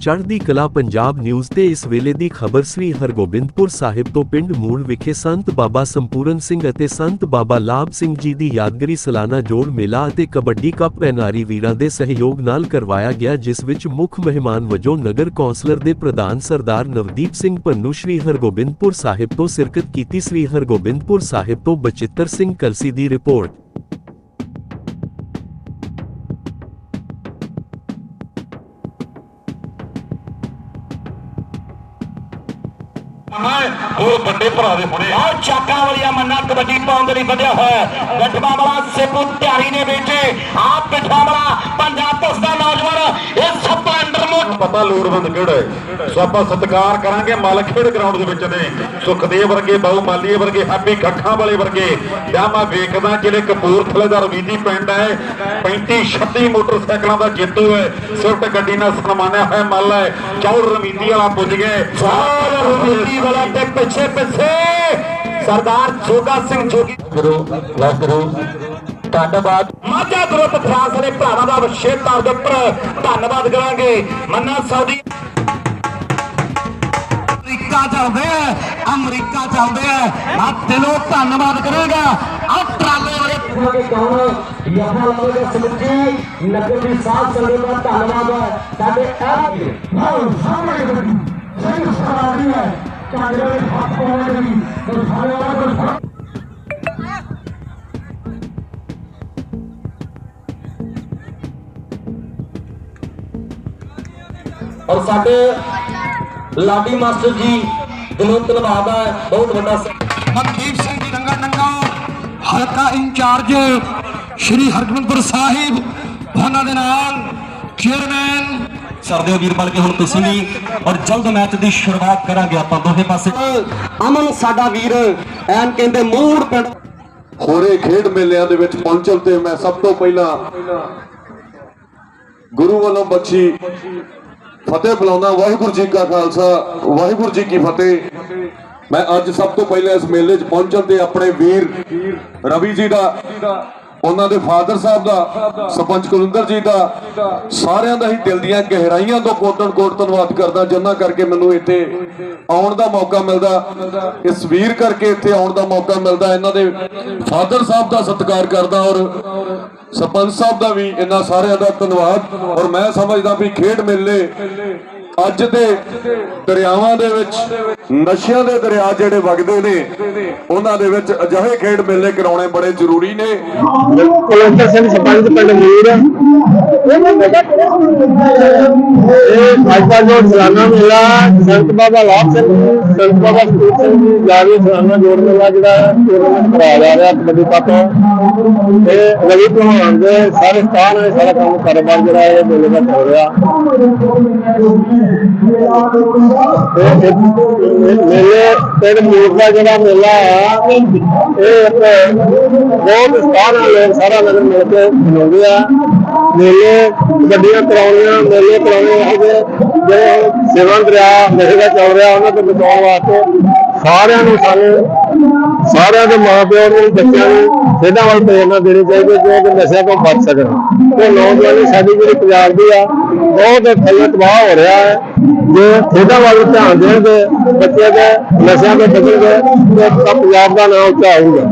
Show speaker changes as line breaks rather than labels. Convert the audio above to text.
ਚੜ੍ਹਦੀ ਕਲਾ ਪੰਜਾਬ ਨਿਊਜ਼ ਤੇ ਇਸ ਵੇਲੇ ਦੀ ਖਬਰ ਸ੍ਰੀ ਹਰਗੋਬਿੰਦਪੁਰ ਸਾਹਿਬ ਤੋਂ ਪਿੰਡ ਮੂਲ ਵਿਖੇ ਸੰਤ ਬਾਬਾ ਸੰਪੂਰਨ ਸਿੰਘ ਅਤੇ ਸੰਤ ਬਾਬਾ ਲਾਭ ਸਿੰਘ ਜੀ ਦੀ ਯਾਦਗਾਰੀ ਸਾਲਾਨਾ ਜੋੜ ਮੇਲਾ ਅਤੇ ਕਬੱਡੀ ਕੱਪ ਐਨਆਰਈ ਵੀਰਾਂ ਦੇ ਸਹਿਯੋਗ ਨਾਲ ਕਰਵਾਇਆ ਗਿਆ, ਜਿਸ ਵਿੱਚ ਮੁੱਖ ਮਹਿਮਾਨ ਵਜੋਂ ਨਗਰ ਕੌਂਸਲਰ ਦੇ ਪ੍ਰਧਾਨ ਸਰਦਾਰ ਨਵਦੀਪ ਸਿੰਘ ਪੰਨੂ ਸ੍ਰੀ ਹਰਗੋਬਿੰਦਪੁਰ ਸਾਹਿਬ ਤੋਂ ਸ਼ਿਰਕਤ ਕੀਤੀ। ਸ੍ਰੀ ਹਰਗੋਬਿੰਦਪੁਰ ਸਾਹਿਬ ਤੋਂ ਬਚਿੱਤਰ ਸਿੰਘ ਕਲਸੀ ਦੀ ਰਿਪੋਰਟ।
ਮੈਂ ਉਹ ਵੱਡੇ ਭਰਾ ਦੇ ਮੁੰਡੇ
ਆ ਚਾਕਾਂ ਵਾਲੀਆ ਮੰਨਾ ਕਬੱਡੀ ਪਾਉਣ ਦੇ ਲਈ ਵਧਿਆ ਹੋਇਆ ਹੈ। ਗੱਠਵਾ ਵਾਲਾ ਸੇਪੂ ਤਿਆਰੀ ਨੇ ਬੇਟੇ ਆ ਪਿੱਠਾ ਵਾਲਾ ਪੰਜਾਬ ਪੁਲਿਸ ਦਾ ਨੌਜਵਾਨ ਇਹ ਸਭ ਤੋਂ ਅੰਦਰ
ਲੋੜਵੰਦ ਕਿਹੜਾ ਹੈ? ਸੋ ਆਪਾਂ ਸਤਿਕਾਰ ਕਰਾਂਗੇ ਮਲ ਖੇਡ ਗਰਾਊਂਡ ਦੇ ਵਿੱਚ ਨੇ। ਸੁਖਦੇਵ ਵਰਗੇ ਬਾਉ ਮਾਲੀਏ ਵਰਗੇ ਹੈਪੀ ਖੱਖਾਂ ਵਾਲੇ ਵਰਗੇ। ਜਾਂ ਮੈਂ ਵੇਖਦਾ ਜਿਹੜੇ ਕਪੂਰਥਲੇ ਦਾ ਰਵੀਦੀ ਪਿੰਡ ਹੈ 35 36 ਮੋਟਰਸਾਈਕਲਾਂ ਦਾ ਜੇਤੂ ਹੈ, ਸਵਿਫਟ ਗੱਡੀ ਨਾਲ ਸਨਮਾਨਿਆ ਹੋਇਆ ਮੱਲ ਹੈ। ਚੌੜ ਰਮੀਦੀ ਵਾਲਾ ਪੁੱਜ ਗਏ।
ਸਾਰ ਰੁੱਤੀ ਵਾਲਾ ਤੇ ਪਿੱਛੇ ਪਿੱਛੇ ਸਰਦਾਰ ਜੋਗਾ ਸਿੰਘ ਜੋਗੀ।
ਗੁਰੂ, ਵਾਹਿਗੁਰੂ
ਧੰਨਵਾਦ ਮਾਝਾ ਗਰੁੱਪ ਫਰਾਂਸ ਵਾਲੇ ਭਰਾਵਾਂ ਦਾ ਵਿਸ਼ੇਸ਼ ਤੌਰ ਦੇ ਉੱਪਰ ਧੰਨਵਾਦ ਕਰਾਂਗੇ ਮੰਨਾ ਸਾਊਦੀ ਅਮਰੀਕਾ ਚੱਲਦੇ ਆ ਅਮਰੀਕਾ ਚੱਲਦੇ ਆ ਆ ਦਿਲੋਂ ਧੰਨਵਾਦ ਕਰਾਂਗਾ ਆ ਟਰਾਲੇ ਵਾਲੇ
ਦੇ ਕੌਣ ਯਹਾਂ ਲਾਵੇ ਦੇ ਸਮੁੱਚੀ ਨਗਰ ਦੀ ਸਾਧ ਸੰਗਤ ਦਾ ਧੰਨਵਾਦ ਹੈ ਸਾਡੇ ਇਹ ਬਹੁਤ ਸਾਹਮਣੇ ਬੈਠੀ ਸਿੰਘ ਸਰਾਰੀ ਹੈ ਚਾਂਦੇ ਦੇ ਹੱਥ ਪਾਉਣੇ ਦੀ ਤੇ ਸਾਰੇ ਵਾਲਾ
ਔਰ ਸਾਡੇ ਲਾਡੀ ਮਾਸਟਰ ਜੀ ਦਿਲੋਂ ਧੰਨਵਾਦ ਹੈ ਬਹੁਤ ਵੱਡਾ ਮਨਦੀਪ ਸਿੰਘ ਜੀ ਰੰਗਾ ਨੰਗਾ ਹਲਕਾ ਇੰਚਾਰਜ ਸ਼੍ਰੀ ਹਰਗੋਬਿੰਦਪੁਰ ਸਾਹਿਬ ਉਹਨਾਂ ਦੇ ਨਾਲ ਚੇਅਰਮੈਨ ਸਰਦੇਵ ਵੀਰ ਬਣ ਕੇ ਹੁਣ ਤੁਸੀਂ ਵੀ ਔਰ ਜਲਦ ਮੈਚ ਦੀ ਸ਼ੁਰੂਆਤ ਕਰਾਂਗੇ ਆਪਾਂ ਦੋਹੇ ਪਾਸੇ।
ਅਮਨ ਸਾਡਾ ਵੀਰ ਐਨ ਕਹਿੰਦੇ ਮੂੜ ਪਿੰਡ।
ਹੋਰੇ ਖੇਡ ਮੇਲਿਆਂ ਦੇ ਵਿੱਚ ਪਹੁੰਚਣ ਤੇ ਮੈਂ ਸਭ ਤੋਂ ਪਹਿਲਾਂ ਗੁਰੂ ਵੱਲੋਂ ਬਖਸ਼ੀ ਫਤਿਹ ਬੁਲਾਉਂਦਾ, ਵਾਹਿਗੁਰੂ ਜੀ ਕਾ ਖਾਲਸਾ, ਵਾਹਿਗੁਰੂ ਜੀ ਕੀ ਫਤਿਹ। ਮੈਂ ਅੱਜ ਸਭ ਤੋਂ ਪਹਿਲਾਂ ਇਸ ਮੇਲੇ 'ਚ ਪਹੁੰਚਣ ਤੇ ਆਪਣੇ ਵੀਰ ਰਵੀ ਜੀ ਦਾ ਉਹਨਾਂ ਦੇ ਫਾਦਰ ਸਾਹਿਬ ਦਾ, ਸਰਪੰਚ ਕੁਲਿੰਦਰ ਜੀ ਦਾ, ਸਾਰਿਆਂ ਦਾ ਹੀ ਦਿਲ ਦੀਆਂ ਗਹਿਰਾਈਆਂ ਤੋਂ ਕੋਟਨ ਕੋਟ ਧੰਨਵਾਦ ਕਰਦਾ ਜਿਨ੍ਹਾਂ ਕਰਕੇ ਮੈਨੂੰ ਇੱਥੇ ਆਉਣ ਦਾ ਮੌਕਾ ਮਿਲਦਾ, ਇਸ ਵੀਰ ਕਰਕੇ ਇੱਥੇ ਆਉਣ ਦਾ ਮੌਕਾ ਮਿਲਦਾ, ਇਹਨਾਂ ਦੇ ਫਾਦਰ ਸਾਹਿਬ ਦਾ ਸਤਿਕਾਰ ਕਰਦਾ ਔਰ ਸਰਪੰਚ ਸਾਹਿਬ ਦਾ ਵੀ ਇਹਨਾਂ ਸਾਰਿਆਂ ਦਾ ਧੰਨਵਾਦ। ਔਰ ਮੈਂ ਸਮਝਦਾ ਵੀ ਖੇਡ ਮੇਲੇ ਅੱਜ ਦੇ ਦਰਿਆਵਾਂ ਦੇ ਵਿੱਚ, ਨਸ਼ਿਆਂ ਦੇ ਦਰਿਆ ਜਿਹੜੇ ਵਗਦੇ ਨੇ, ਉਹਨਾਂ ਦੇ ਵਿੱਚ ਅਜਿਹੇ ਖੇਡ ਮੇਲੇ ਕਰਾਉਣੇ ਬੜੇ ਜ਼ਰੂਰੀ ਨੇ।
ਕੁਲਵੰਤਰ ਸਿੰਘ ਸਰਪੰਚ ਪਿੰਡ ਮੂੜ ਇਹ ਭਾਜਪਾ ਜੋ ਸਾਲਾਨਾ ਮੇਲਾ ਸੰਤ ਬਾਬਾ ਲਾਭ ਸਿੰਘ ਸੰਤ ਬਾਬਾ ਸਤੂਰ ਸਿੰਘ ਜੀ ਜਾਰੀ ਸਾਲਾਨਾ ਜੋੜ ਮੇਲਾ ਜਿਹੜਾ ਟੂਰਨਾਮੈਂਟ ਕਰਾਇਆ ਜਾ ਰਿਹਾ ਕਬੱਡੀ ਕੱਪ ਇਹ ਰਵੀ ਭਲਵਾਨ ਦੇ ਸਾਰੇ ਸਥਾਨ ਹੈ ਸਾਰਾ ਕੰਮ ਕਾਰੋਬਾਰ ਜਿਹੜਾ ਇਹ ਮੇਲੇ ਦਾ ਚੱਲ ਰਿਹਾ ਇਹ- ਇਹ ਮੇਲੇ ਪਿੰਡ ਮੂੜ ਦਾ ਜਿਹੜਾ ਮੇਲਾ ਆ ਇਹ ਇੱਕ ਬਹੁਤ ਸਥਾਨ ਹੈ ਲੋਕ ਸਾਰਾ ਨਗਰ ਮਿਲ ਕੇ ਮਨਾਉਂਦੇ ਆ ਮੇਲੇ ਗੱਡੀਆਂ ਕਰਾਉਣੀਆਂ ਮੇਲੇ ਕਰਾਉਣੇ ਹੈਗੇ ਜਿਹੜੇ ਸੇਵਾ ਦਰਿਆ ਨਸ਼ੇ ਦਾ ਚੱਲ ਰਿਹਾ, ਉਹਨਾਂ ਤੋਂ ਬਚਾਉਣ ਵਾਸਤੇ ਸਾਰਿਆਂ ਨੂੰ ਸਾਨੂੰ, ਸਾਰਿਆਂ ਦੇ ਮਾਪਿਆਂ ਨੂੰ, ਬੱਚਿਆਂ ਨੂੰ ਖੇਡਾਂ ਵੱਲ ਪ੍ਰੇਰਨਾ ਦੇਣੀ ਚਾਹੀਦੀ ਹੈ, ਜੋ ਕਿ ਨਸ਼ਿਆਂ ਤੋਂ ਬਚ ਸਕਣ। ਤੇ ਨੌਜਵਾਨੀ ਸਾਡੀ ਜਿਹੜੀ ਪੰਜਾਬ ਦੀ ਆ, ਬਹੁਤ ਥੱਲੇ ਤਬਾਹ ਹੋ ਰਿਹਾ ਹੈ। ਜੇ ਖੇਡਾਂ ਵੱਲ ਧਿਆਨ ਦੇਣਗੇ, ਬੱਚਿਆਂ ਦੇ ਨਸ਼ਿਆਂ ਤੋਂ ਬਚਣਗੇ, ਤੇ ਤਾਂ ਪੰਜਾਬ ਦਾ ਨਾਮ ਉੱਚਾ ਹੋਊਗਾ।